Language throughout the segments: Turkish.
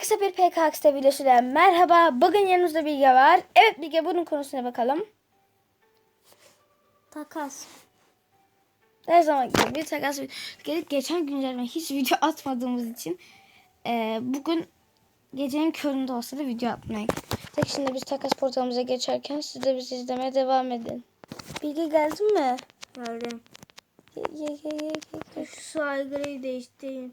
Herkese bir PKX'de videosuyla merhaba. Bugün yanımızda Bilge var. Evet Bilge bunun konusuna bakalım. Takas. Her zaman gibi bir takas gelip geçen günlerden hiç video atmadığımız için eee, bugün gecenin köründe olsa da video atmaya Tek şimdi biz takas portalımıza geçerken siz de bizi izlemeye devam edin. Bilge geldin mi? Geldim. Ye, ye, ye, ye. Şu saygıyı değiştireyim.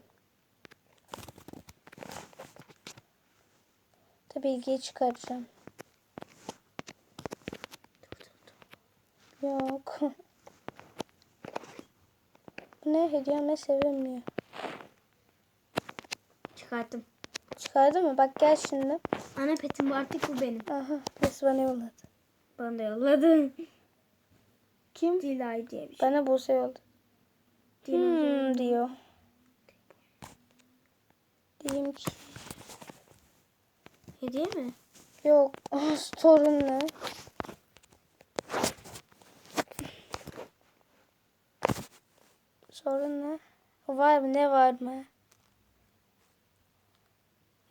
Tabii Bilge'yi çıkaracağım. Yok. Bu ne? Hediyeme sevinmiyor. Çıkarttım. Çıkardı mı? Bak gel şimdi. Ana petim bu artık bu benim. Aha. Birisi bana yolladı. Bana da yolladı. Kim? Dilay diye bir şey. Bana Buse yolladı. Dilay. Hmm diyor. Diyeyim ki. Hediye mi? Yok. Ah, sorun ne? Var mı? Ne var mı?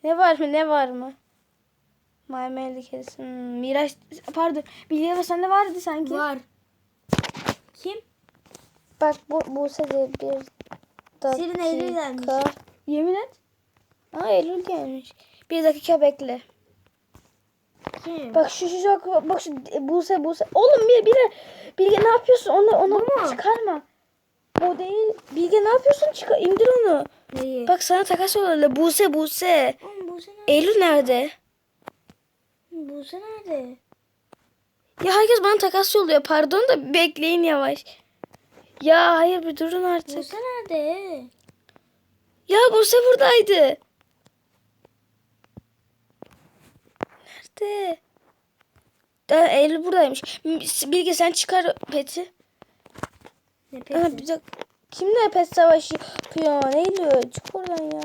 Ne var mı? Ne var mı? Kedisi. Hmm, Miraç. Pardon. Bilge ve sende vardı sanki. Var. Kim? Bak bu Buse de bir dakika. Senin Eylül gelmiş. Yemin et. Aa Eylül gelmiş. Bir dakika bekle. Kim? Bak şu şu şu bak, şu Buse Buse. Oğlum bir bir Bilge ne yapıyorsun? Onu onu Bu mu? çıkarma. Bu değil. Bilge ne yapıyorsun? Çıkar indir onu. Neyi? Bak sana takas oluyor. Buse Buse. Oğlum Buse nerede? Eylül nerede? Buse nerede? Ya herkes bana takas yolluyor. Pardon da bekleyin yavaş. Ya hayır bir durun artık. Buse nerede? Ya Buse buradaydı. Nerede? Da Eylül buradaymış. Bilge sen çıkar peti. Ne peti? bir dakika. Kimle pet savaşı yapıyor? Eylül çık oradan ya.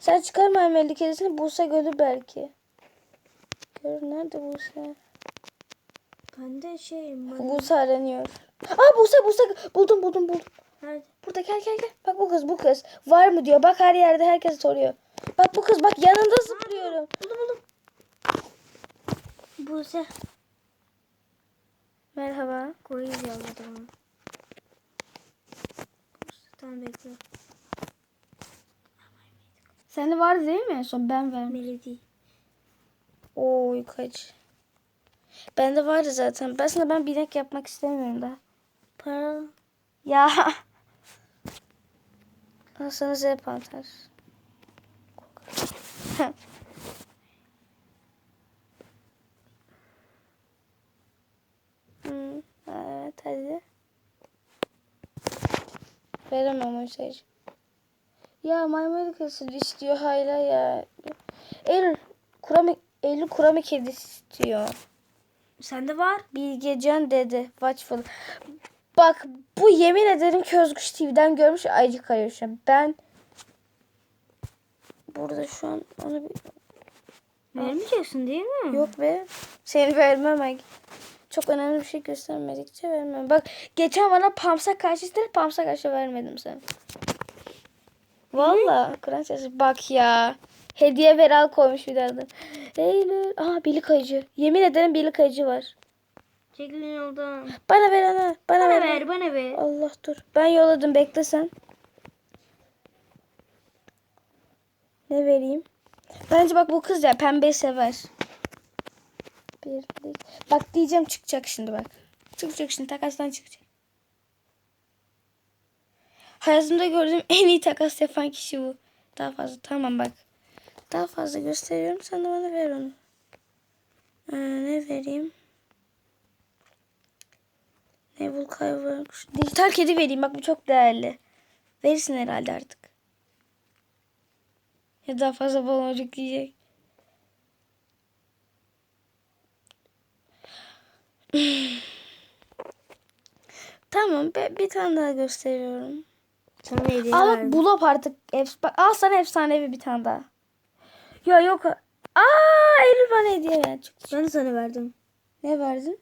Sen çıkarma Emelli kedisini Buse görür belki. Görür nerede Buse? Ben de şeyim. Bana... Buse aranıyor. Aa Buse Buse buldum buldum buldum. Nerede? Burada gel gel gel. Bak bu kız bu kız. Var mı diyor. Bak her yerde herkes soruyor. Bak bu kız bak yanında zıplıyorum. Buldum buldum. Buse. Merhaba. Koyu yolladı. Buse tamam bekle. Sende vardı değil mi? Son ben verdim. Melody. Oy kaç. Bende vardı zaten. Ben sana ben binek yapmak istemiyorum daha. Para. Ya. Al sana Z Hmm, evet hadi. Veremem şey. Ya maymun kızı istiyor hala ya. Eylül kurame Eylül kurame kedisi istiyor. Sende var. Bilgecan dedi. Watchful. Bak bu yemin ederim ki Özgüç TV'den görmüş ayıcık arıyor şu an. Ben burada şu an onu bir... Vermeyeceksin değil mi? Yok be. Seni vermem. Çok önemli bir şey göstermedikçe vermem. Bak geçen bana Pams'a karşı istedi. Pams'a karşı vermedim sana. Valla. Kur'an sesi. Bak ya. Hediye ver al koymuş bir de adam. Eylül. Aa birlik ayıcı. Yemin ederim birlik ayıcı var. Çekilin yoldan. Bana ver ana. Bana, Bana ver. ver bana ver. Allah dur. Ben yolladım bekle sen. Ne vereyim? Bence bak bu kız ya pembeyi sever. Birlik. Bak diyeceğim çıkacak şimdi bak. Çıkacak şimdi takastan çıkacak. Hayatımda gördüğüm en iyi takas yapan kişi bu. Daha fazla tamam bak. Daha fazla gösteriyorum. Sen bana ver onu. Ee, ne vereyim? Ne bul kaybolmuş. Dijital kedi vereyim. Bak bu çok değerli. Verirsin herhalde artık. Ya daha fazla baloncuk yiyecek. Tamam be, bir tane daha gösteriyorum. Sana hediye Al verdim. bak bulop artık. Efs al sana efsanevi bir tane daha. Ya yok. Aa Eylül bana hediye ver. Çıktı. Ben de sana verdim. Ne verdin?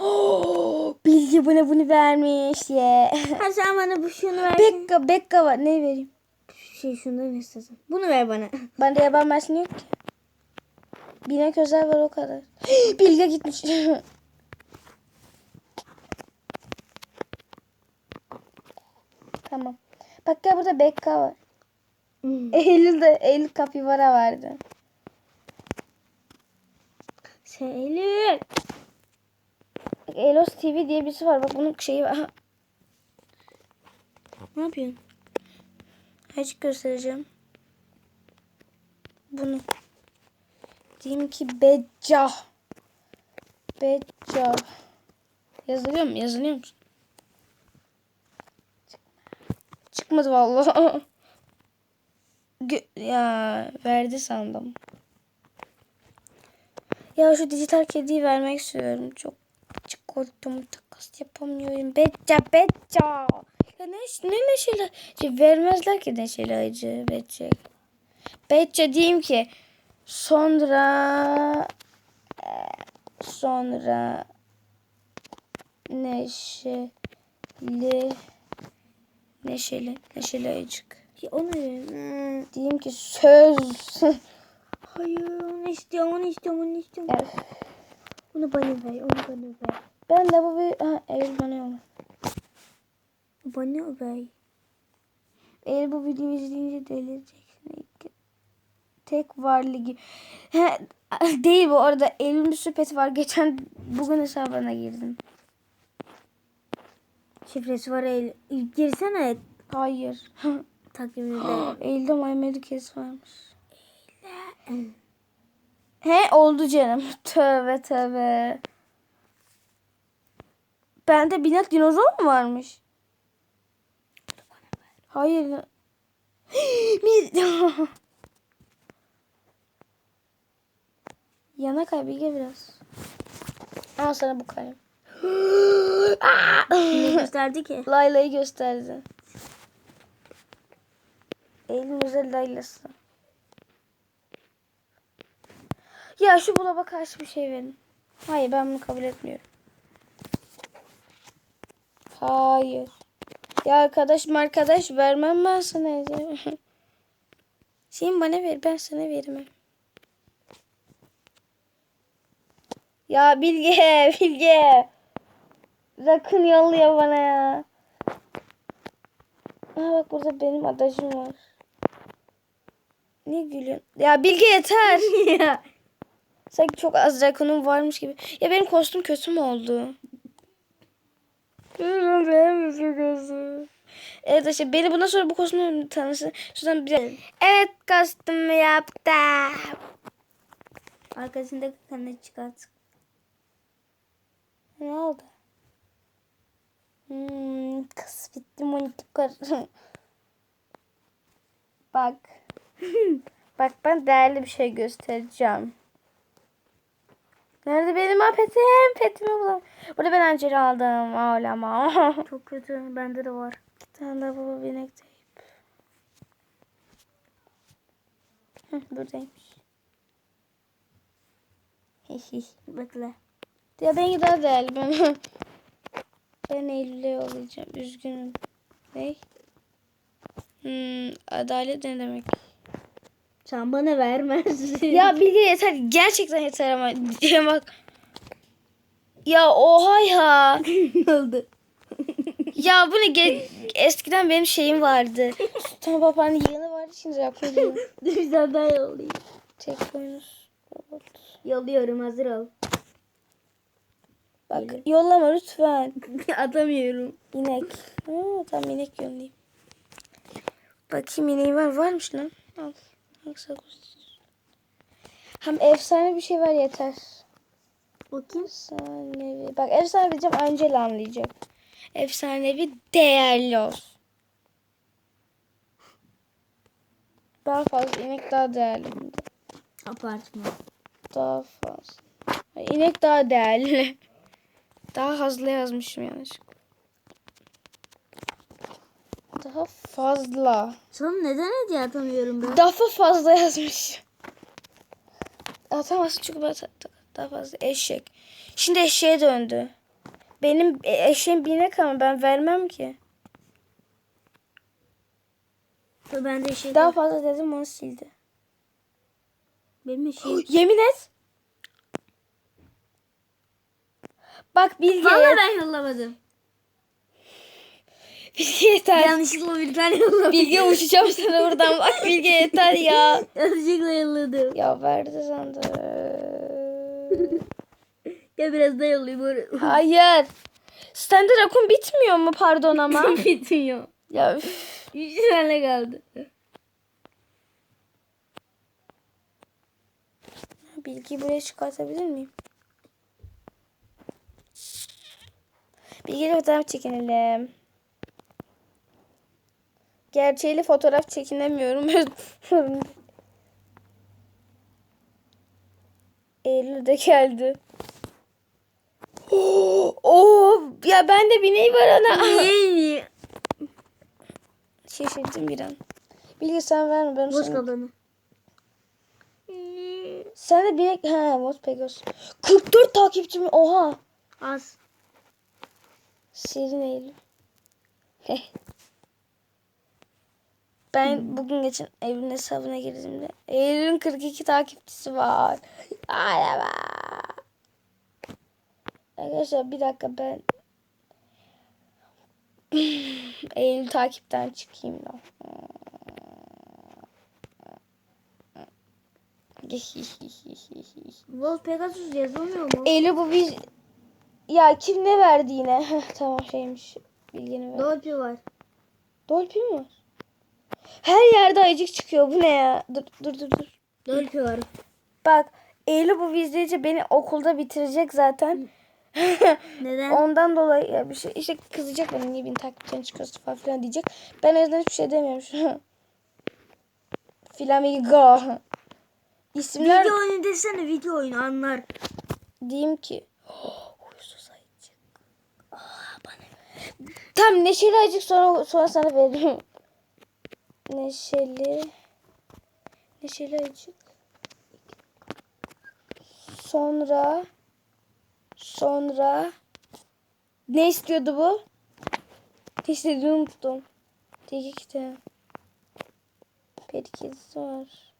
Bilgi bana bunu vermiş ye. Ha sen bana bu şunu ver. Bekka Bekka var. Ne vereyim? şey şundan istedim. Bunu ver bana. Bende yaban mersini yok ki. Binek özel var o kadar. Bilge gitmiş. tamam. Bak ya burada Bekka var. Eylül de Eylül kapibara vardı. Seylül. Bak, Elos TV diye birisi var. Bak bunun şeyi var. Ne yapıyorsun? Açık göstereceğim. Bunu. Diyeyim ki Becca. Becca. Yazılıyor mu? Yazılıyor musun? Çıkmadı vallahi. Ya verdi sandım. Ya şu dijital kediyi vermek istiyorum. Çok korktum. Takas yapamıyorum. Becca, Becca. Ya ne, ne neşeli. Şey, vermezler ki neşeli acı. Becca. Becca diyeyim ki sonra e, sonra neşeli neşeli neşeli ayıcık. Ya onu. Hmm. Diyeyim ki söz. Hayır onu istiyorum onu istiyorum onu istiyorum. Evet. Onu bana ver onu bana ver. Ben de bu bir... Ha, Eylül bana yolla. Bana ver. Eğer bu videoyu izleyince delireceksin. Tek var ligi. He, değil bu arada Eylül'ün bir süpeti var. Geçen bugün hesabına girdim. Şifresi var el. Girsene Hayır. takviminde. Eylül'de My Medicase varmış. He oldu canım. Tövbe tövbe. Bende binek dinozor mu varmış? Hayır. Mi- Yana kay Bilge biraz. Al sana bu kalem. ne gösterdi ki? Layla'yı gösterdi. Eylül özel Layla'sı. Ya şu bulaba karşı bir şey verin. Hayır ben bunu kabul etmiyorum. Hayır. Ya arkadaşım arkadaş vermem ben sana. Şeyin bana ver ben sana vermem. Ya Bilge Bilge. Rakın yolluyor bana ya. Aa bak burada benim adacım var. Ne gülüyorsun? Ya Bilge yeter. ya. Sanki çok az rakunum varmış gibi. Ya benim kostüm kötü mü oldu? Evet işte beni bundan sonra bu kostümle tanısın. Şuradan bir... Evet kostümü yaptım. Arkasındaki kanı çıkart. Ne oldu? Hmm, kız bitti montikar. Bak. Bak ben değerli bir şey göstereceğim. Nerede benim ha petim? Petimi bulam. Burada ben anceri aldım. Ağlama. Çok kötü. Bende de var. Bir tane de baba binek teyip. Buradaymış. Bekle. Ya ben daha değerli. Ben, ben Eylül'e yollayacağım. Üzgünüm. Ne? Hmm, adalet ne demek? Sen bana vermezsin. ya Bilge yeter. Gerçekten yeter ama. Bak. Ya oha ya. ne oldu? Ya bu ne? Ge- Eskiden benim şeyim vardı. Sultan Papa'nın yığını vardı. Şimdi yapıyorum. Tane daha yollayayım. Tek boynuz. Yolluyorum hazır ol. Bak yollama lütfen. Atamıyorum. İnek. Ha, tamam inek yollayayım. Bakayım ineği var. Varmış lan. Al. Ağustos? Hem efsane bir şey var yeter. Bakayım. Efsanevi. Bak efsane diyeceğim Angela anlayacak. Efsanevi değerli olsun. Daha fazla inek daha değerli. Apartman. Daha fazla. İnek daha değerli. Daha fazla yazmışım yanlışlıkla. Daha fazla. Sana neden hediye atamıyorum ben? Daha fazla yazmış. Atamazsın çünkü ben daha fazla eşek. Şimdi eşeğe döndü. Benim e- eşeğim binek ama ben vermem ki. Ben de şey Daha fazla dedim onu sildi. benim şey. Yemin et. Bak. Valla ben yollamadım. Bilge yeter. Yanlışlıkla bir tane yolladım. Bilge uçacağım sana buradan. Bak Bilge yeter ya. Yanlışlıkla yolladım. Ya verdi sandım. Ya biraz da yollayayım. Hayır. Standard akım bitmiyor mu pardon ama? Bitmiyor. ya üf. Üç tane kaldı. Bilgiyi buraya çıkartabilir miyim? Bilgiyle fotoğraf çekinelim. Gerçeğiyle fotoğraf çekinemiyorum. Eylül de geldi. Oo, ya ben de bineği var ana. Şaşırdım bir an. Bilgi sen verme ben Boz sana. kalanı. Sen de binek... Ha, Mos Pegos. 44 takipçi mi? Oha. Az. Şirin Eylül. Ben bugün geçen Eylül'ün hesabına girdiğimde Eylül'ün 42 takipçisi var. Araba. Arkadaşlar bir dakika ben Eylül takipten çıkayım da. Wolf Pegasus yazılmıyor mu? Eylül bu bir... Ya kim ne verdi yine? Tamam şeymiş. Bilgini ver. Dolphy var. Dolphy mi var? Her yerde ayıcık çıkıyor. Bu ne ya? Dur dur dur dur. Dolphy var. Bak Eylül bu izleyince beni okulda bitirecek zaten. Neden? Ondan dolayı ya bir şey işte kızacak bana niye bin takipçilerin çıkıyorsun falan filan diyecek. Ben o yüzden hiçbir şey demiyorum şu an. Flamingo. İsimler Video oyunu desene video oyunu anlar. diyeyim ki. Huysuz ayıcık. Aa, bana. Tam neşeli ayıcık sonra, sonra sana veririm. Neşeli. Neşeli ayıcık. Sonra. Sonra. Ne istiyordu bu? Ne unuttum. Tek iki tane. Peri var.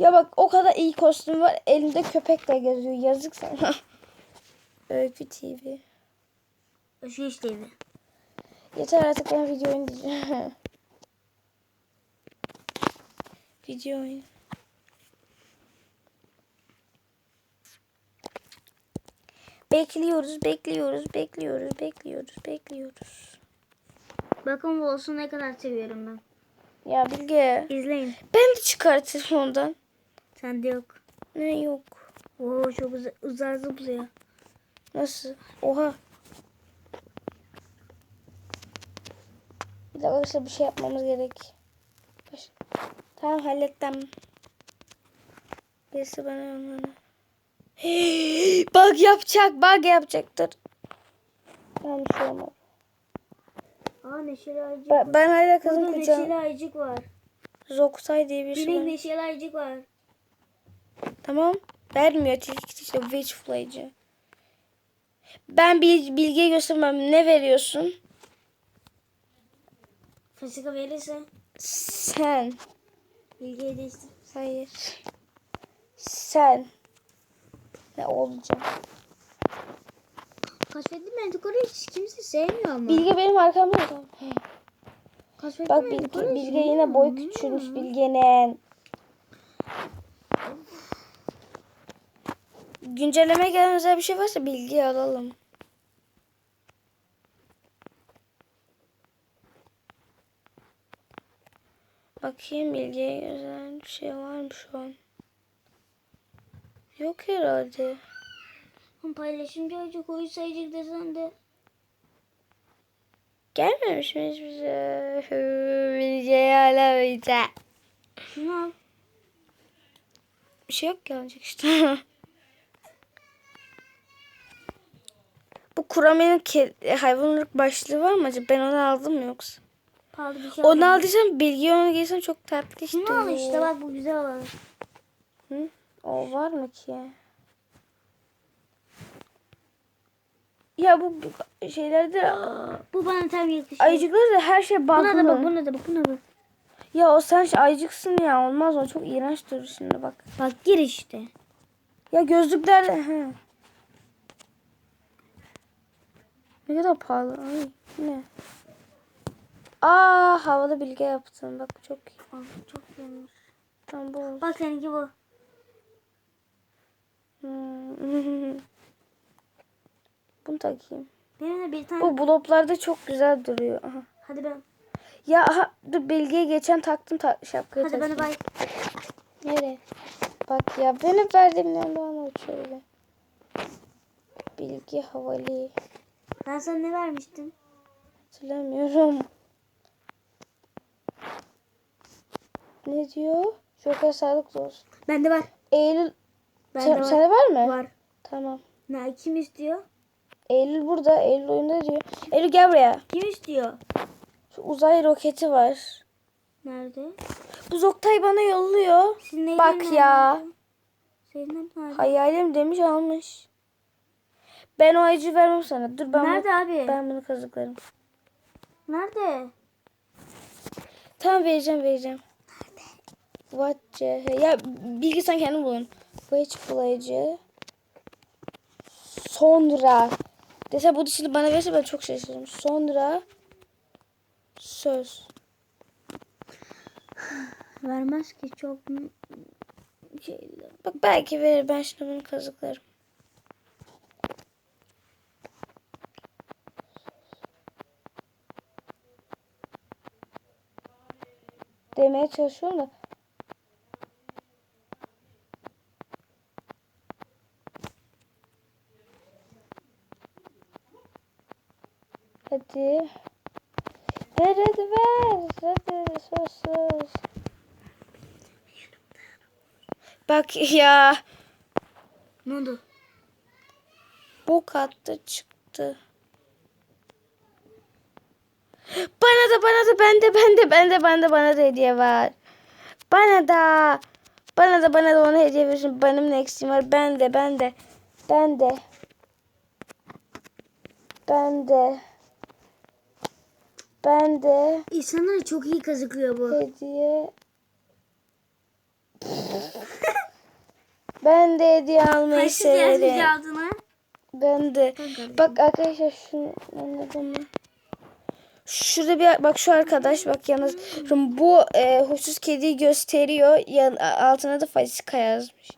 Ya bak o kadar iyi kostüm var. Elinde köpekle geziyor. Yazık sana. Öykü TV. Şu işte evi. Yeter artık ben video oynayacağım. video oyun. Bekliyoruz, bekliyoruz, bekliyoruz, bekliyoruz, bekliyoruz. Bakın bu olsun ne kadar seviyorum ben. Ya Bilge, İzleyin. ben de çıkartırım ondan. Sende yok. Ne yok. Oo çok uza uzar zıplıyor. Nasıl? Oha. Bir dakika arkadaşlar bir şey yapmamız gerek. Baş- Tamam hallettim. Birisi bana onları. bug yapacak, bug yapacaktır. Tamam bir şey. Aa neşeli ayıcık Ben, ben hala kızım Burada neşeli kucağım. ayıcık var. Zoktay diye bir şey Benim var. neşeli ayıcık var. Tamam. Vermiyor. Tilki işte witch flay'cı. Ben bil, bilgiye göstermem. Ne veriyorsun? Fasika verirse Sen. bilgiye değiştir. Hayır. Sen. Ne olacak? Kaşfettim ben yukarı hiç kimse sevmiyor ama. Bilge benim arkamda. da. Kaşfettim Bak Bilge, Bilge yine boy küçülmüş Bilge'nin. Güncelleme gelen özel bir şey varsa Bilge'yi alalım. Bakayım Bilge'ye özel bir şey var mı şu an? Yok herhalde. Paylaşımcı ayıcık oyun sayıcık desen de. Gelmemiş mi hiçbir şey? Bilge'yi alamayacağım. Şunu al. Bir şey yok gelecek işte. Bu Kurami'nin ke- hayvanlık başlığı var mı acaba? Ben onu aldım mı yoksa? Pahalı bir şey Onu al. aldıysam bilgi onu giysem çok tatlı işte. Şunu al işte bak bu güzel olan. Hı? O var mı ki? Ya bu şeylerde Bu bana tam yakışıyor. ayıcıkları da her şey Buna da bak buna da bak buna bak. Ya o sen şey ayıcıksın ya olmaz o çok iğrenç durur şimdi bak. Bak gir işte. Ya gözlükler he. Ne kadar pahalı. Ay ne? Aa havalı bilge yaptın. Bak çok iyi. Aa, çok güzelmiş. Tamam bu olsun. Bak seninki bu. Hmm. Bunu takayım. Benim de bir tane. Bu bloplarda çok güzel duruyor. Aha. Hadi ben. Ya aha, dur bilgiye geçen taktım ta şapkayı Hadi bana takayım. bay. Nereye? Bak ya benim verdiğimden bana uçuyor öyle. Bilgi havalı. Ben sana ne vermiştim? Hatırlamıyorum. Ne diyor? Çok sağlıklı olsun. Bende var. Eylül Bende sen, var. sende var mı? Var. Tamam. Ne kim istiyor? Eylül burada. Eylül oyunda diyor. Eylül gel buraya. Kim istiyor? Şu uzay roketi var. Nerede? Bu Zoktay bana yolluyor. Senin Bak ya. nerede? Senin nerede? Hayalim demiş almış. Ben o ayıcı vermem sana. Dur ben Nerede bunu, abi? ben bunu kazıklarım. Nerede? Tamam vereceğim vereceğim. What Ya bilgi sen kendin bulun. Bu hiç bulayıcı. Sonra. Dese bu dişini bana verse ben çok şaşırırım. Sonra. Söz. Vermez ki çok şey. Bak belki verir. Ben şimdi bunu kazıklarım. Demeye çalışıyorum da. Hadi. Ver hadi ver. Hadi söz söz. Bak ya. Ne oldu? Bok attı çıktı. Bana da bana da bende bende bende bende bana da hediye var. Bana da bana da bana da ona hediye versin. Benim ne eksiğim var? Bende bende bende bende bende İnsanlar çok iyi kazıklıyor bu. hediye ben de hediye almayı Kaç kez yazmış severim. altına? Ben de. Bak arkadaşlar şunu anladın mı? Şurada bir bak şu arkadaş bak yalnız bu e, huysuz kediyi gösteriyor. Yan, altına da Fasika yazmış.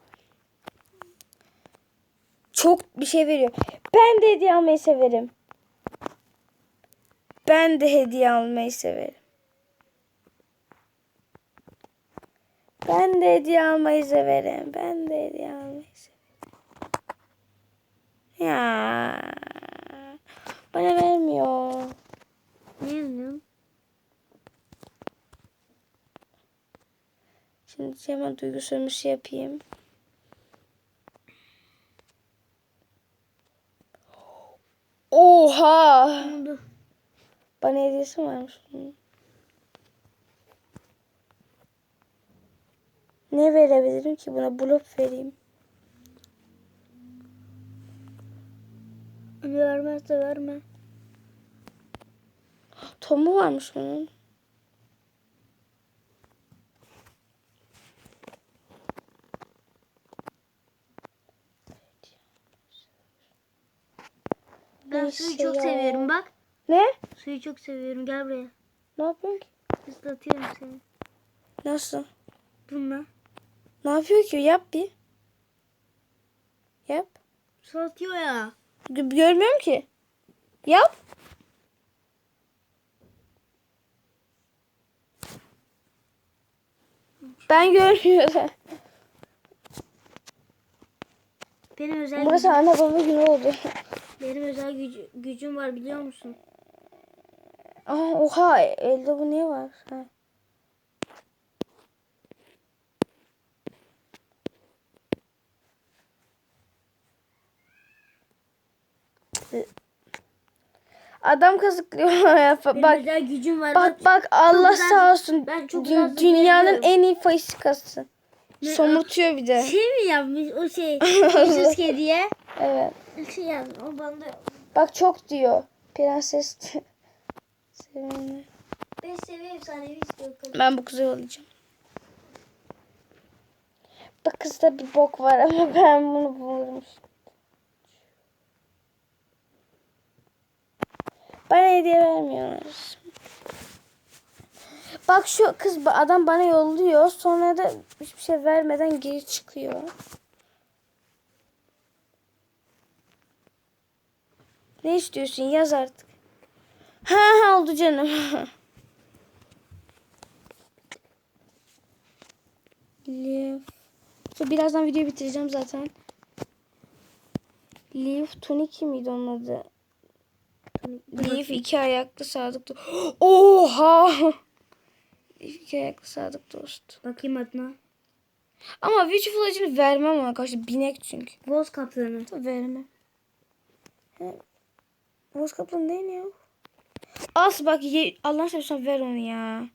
Çok bir şey veriyor. Ben de hediye almayı severim. Ben de hediye almayı severim. Ben de hediye almayı severim. Ben de hediye almayı severim. Ya. Bana vermiyor. Ne yazıyorsun? Şimdi hemen duygu sömürüsü yapayım. Oha! Ne oldu? Bana hediyesi varmış bunun. Ne verebilirim ki buna? Blok vereyim. Vermezse verme. Tomu varmış bunun. Ben suyu çok ya. seviyorum bak. Ne? Suyu çok seviyorum. Gel buraya. Ne yapıyorsun ki? Islatıyorum seni. Nasıl? Bununla. Ne yapıyor ki? Yap bir. Yap. Islatıyor ya. Gö- Görmüyorum ki. Yap. Ben görmüyorum. Benim özel Burası gücüm, anne baba günü oldu. benim özel gücü, gücüm var biliyor musun? Aa, oha elde bu niye var? Ha. Adam kazıklıyor ya. Benim Bak özel gücüm var. bak bak Allah güzel- sağ olsun. ben çok Dü- dünyanın en iyi fasikası. Ne- Somurtuyor bir de. Şey mi yapmış o şey? Huysuz kediye. Evet. Şey yazmış. O bana da Bak çok diyor. Prenses. Sevimli. 5 seviye efsanevi istiyor. Ben bu kızı yollayacağım. Bu kızda bir bok var ama ben bunu bulurum. Bana hediye vermiyorlar. Bak şu kız adam bana yolluyor sonra da hiçbir şey vermeden geri çıkıyor. Ne istiyorsun yaz artık. Ha oldu canım. Leaf. Şu birazdan videoyu bitireceğim zaten. Leaf Tunic miydi onun adı? Leaf iki ayaklı sadık dost. Oha! Leaf iki ayaklı sadık dost. Bakayım adına. Ama Beautiful acını vermem ona karşı. Binek çünkü. Boz kaplanı. Vermem. Boz kaplan değil ya. As bak ye, Allah seversen ver onu ya.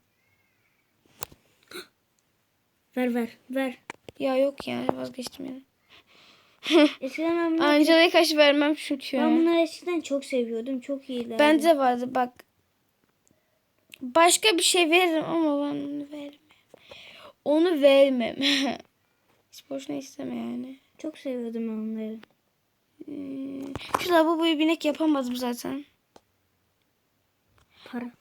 Ver ver ver. Ya yok ya vazgeçtim ya. Eskiden ben bunları, Angela'ya karşı vermem çünkü. ben bunları eskiden çok seviyordum. Çok iyilerdi. Bende de vardı bak. Başka bir şey veririm ama ben onu vermem. Onu vermem. Hiç boşuna isteme yani. Çok seviyordum onları. Hmm. Şu lavaboyu binek yapamadım zaten. Para.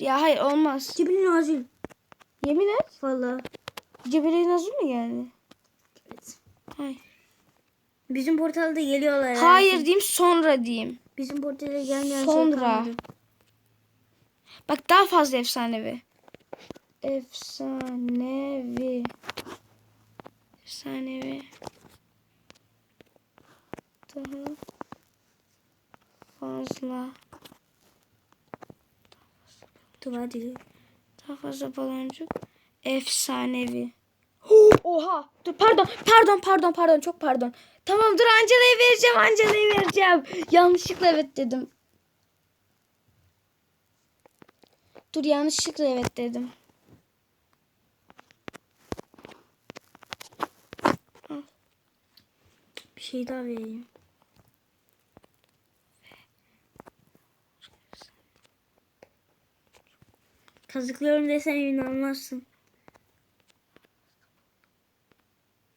Ya hayır olmaz. Cibin Nazil. Yemin et. Valla. Cebeli Nazır mı geldi? Hayır. Bizim portalda geliyorlar. Hayır diyeyim sonra diyeyim. Bizim portala gelmeyen Sonra. şey. Bak daha fazla efsanevi. Efsanevi. Efsanevi. Daha fazla. Dua dili. Daha fazla baloncuk. Efsanevi. Oha. Dur pardon. Pardon pardon pardon. Çok pardon. Tamam dur Angela'ya vereceğim. Angela'ya vereceğim. Yanlışlıkla evet dedim. Dur yanlışlıkla evet dedim. Bir şey daha vereyim. Kazıklıyorum desen inanmazsın.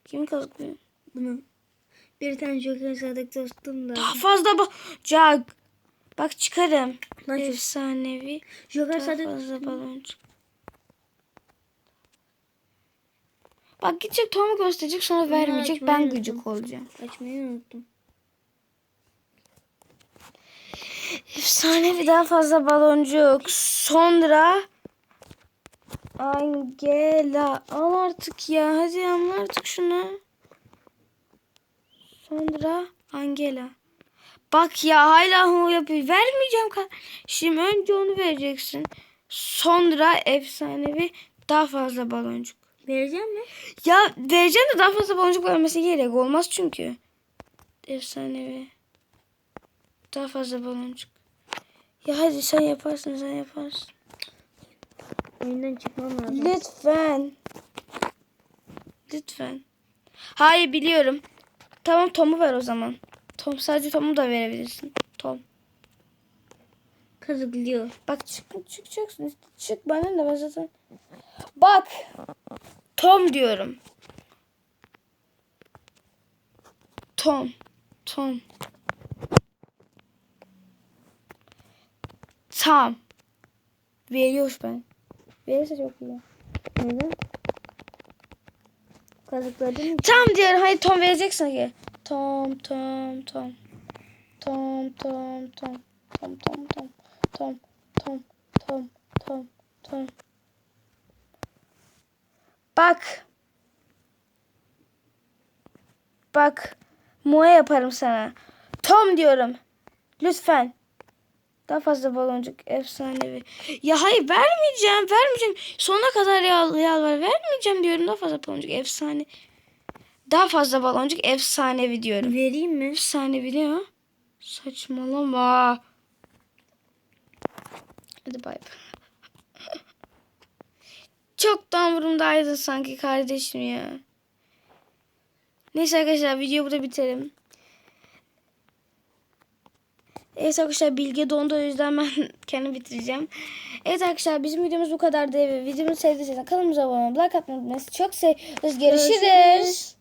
Kimi kazıklıyor? Bunu. Bir tane Joker sadık dostum da. Daha fazla bacak. Bak çıkarım. Şu Efsanevi. Joker Daha sadık fazla baloncuk. Bak gidecek Tom'u gösterecek sonra vermeyecek. açmayı Ben unuttum. gıcık olacağım. açmayı unuttum. Efsanevi daha fazla baloncuk. Sonra Angela. Al artık ya. Hadi anla artık şunu. Sonra Angela. Bak ya hala hu yapıyor. Vermeyeceğim kardeşim. Önce onu vereceksin. Sonra efsanevi daha fazla baloncuk. Vereceğim mi? Ya vereceğim de daha fazla baloncuk vermesi gerek. Olmaz çünkü. Efsanevi. Daha fazla baloncuk. Ya hadi sen yaparsın sen yaparsın. Oyundan çıkmam lazım. Lütfen. Lütfen. Hayır biliyorum. Tamam Tom'u ver o zaman. Tom sadece Tom'u da verebilirsin. Tom. Kazıklıyor. Bak çık çıkacaksın. Çık bana ne ben zaten. Bak. Tom diyorum. Tom. Tom. Tam. Veriyor ben. Verirse çok iyi. Neden? Kazıkladın mı? Tam diyorum. Hayır Tom vereceksin ki. Tom Tom Tom. Tom Tom Tom. Tom Tom Tom. Tom Tom Tom Tom Tom. Bak. Bak. Muay yaparım sana. Tom diyorum. Lütfen. Daha fazla baloncuk efsanevi. Ya hayır vermeyeceğim. Vermeyeceğim. Sonuna kadar yal, yalvar. Vermeyeceğim diyorum. Daha fazla baloncuk efsane. Daha fazla baloncuk efsanevi diyorum. Vereyim mi? Efsanevi ne o? Saçmalama. Hadi bay bay. Çoktan burumdaydın sanki kardeşim ya. Neyse arkadaşlar videoyu burada biterim. Evet arkadaşlar Bilge dondu o yüzden ben kendim bitireceğim. Evet arkadaşlar bizim videomuz bu kadardı. Videomuzu sevdiyseniz kanalımıza abone olmayı, like atmayı unutmayın. Çok seviyoruz. Görüşürüz. Görüşürüz.